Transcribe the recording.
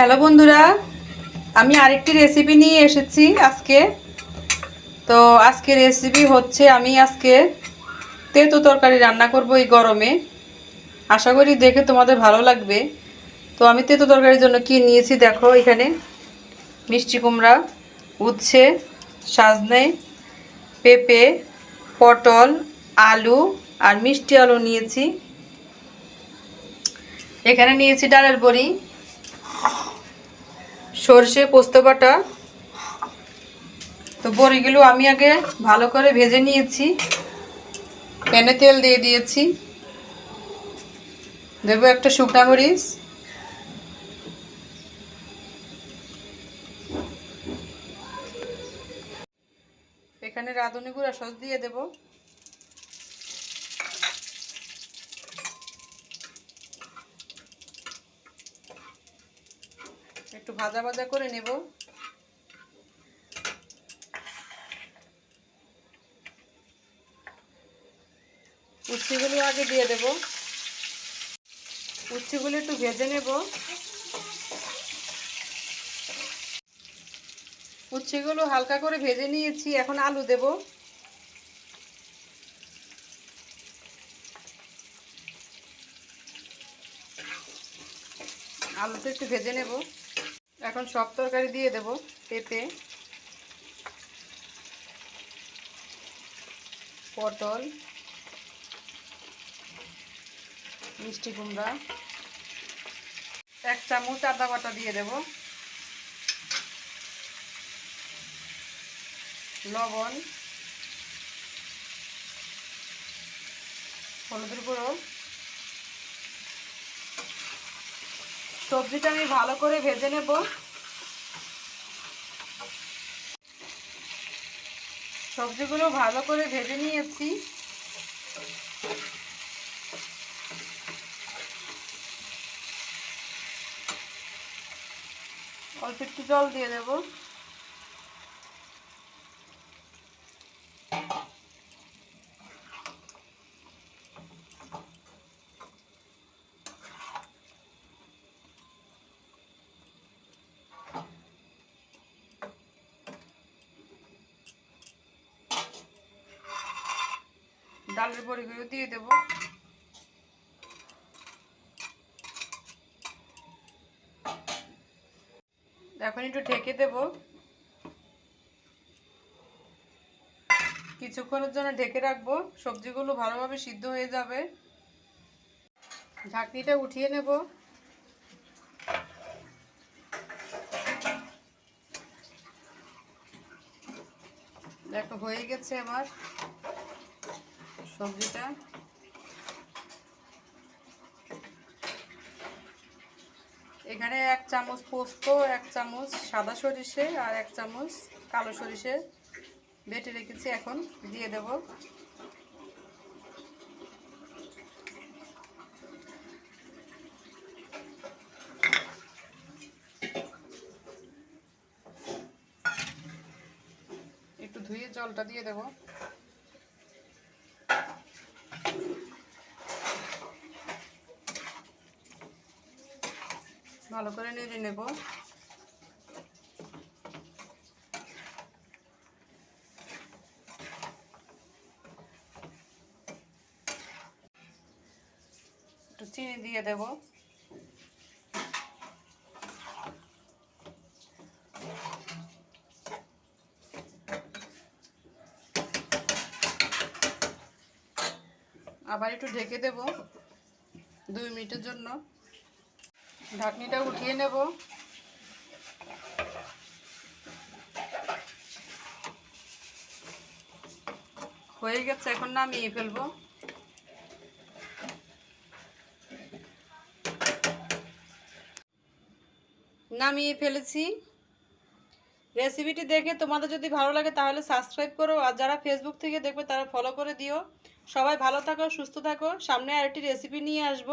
Hello বন্ধুরা, আমি আরেকটি রেসিপি নিয়ে এসেছি আজকে। তো আজকে রেসিপি হচ্ছে আমি আজকে তেতো তরকারি রান্না করব এই গরমে। আশা করি দেখে তোমাদের ভালো লাগবে। তো আমি তেতো তরকারির জন্য কি নিয়েছি দেখো এখানে। মিষ্টি কুমড়া, উচ্ছে, সাজনে, পেঁপে, পটল, আলু আর মিষ্টি আলু নিয়েছি। এখানে নিয়েছি ডালের বড়ি। সর্ষে পোস্ত বাটা। তো বড়িগুলো আমি আগে ভালো করে ভেজে নিয়েছি। প্যানে তেল দিয়ে দিয়েছি। দেবো একটা শুকনা মরিচ। এখানে রাঁধুনি গুঁড়া সস দিয়ে দেব। একটু ভাজা ভাজা করে নেব। উচ্ছিগুলো আগে দিয়ে দেব। উচ্ছিগুলো একটু ভেজে নেব। উচ্ছেগুলো হালকা করে ভেজে নিয়েছি, এখন আলু দেব। আলুটা একটু ভেজে নেব। এখন সব তরকারি দিয়ে দেব, পেঁপে, পটল, মিষ্টি কুমড়া, এক চামচ আদা বাটা দিয়ে দেবো, লবণ, হলুদের গুঁড়ো সবজিটা আমি ভালো করে ভেজে নেব। সবজিগুলো ভালো করে ভেজে নিয়েছি। অল্প একটু জল দিয়ে দেবো। ডালের বড়িগুলো দিয়ে দেব। এখন একটু ঢেকে দেব। কিছুক্ষণের জন্য ঢেকে রাখব। সবজিগুলো ভালোভাবে সিদ্ধ হয়ে যাবে। ঢাকনিটা উঠিয়ে নেব। দেখো, হয়ে গেছে আমার। সবজিটা এখানে এক চামচ পোস্ত এক চামচ সাদা সরিষে আর এক চামচ কালো সরিষে বেটে রেখেছি এখন, দিয়ে দেব। একটু ধুয়ে জলটা দিয়ে দেবো। ভালো করে নেড়ে নেব। একটু চিনি দিয়ে দেব। আবার একটু ঢেকে দেব দুই মিনিটের জন্য। ঢাকনিটা উঠিয়ে নেব। হয়ে গেছে, এখন নামিয়ে ফেলব। নামিয়ে ফেলেছি। রেসিপিটি দেখে তোমাদের যদি ভালো লাগে তাহলে সাবস্ক্রাইব করো, আর যারা ফেসবুক থেকে দেখবে তারা ফলো করে দিও। সবাই ভালো থাকো, সুস্থ থাকো। সামনে আরেকটি রেসিপি নিয়ে আসব।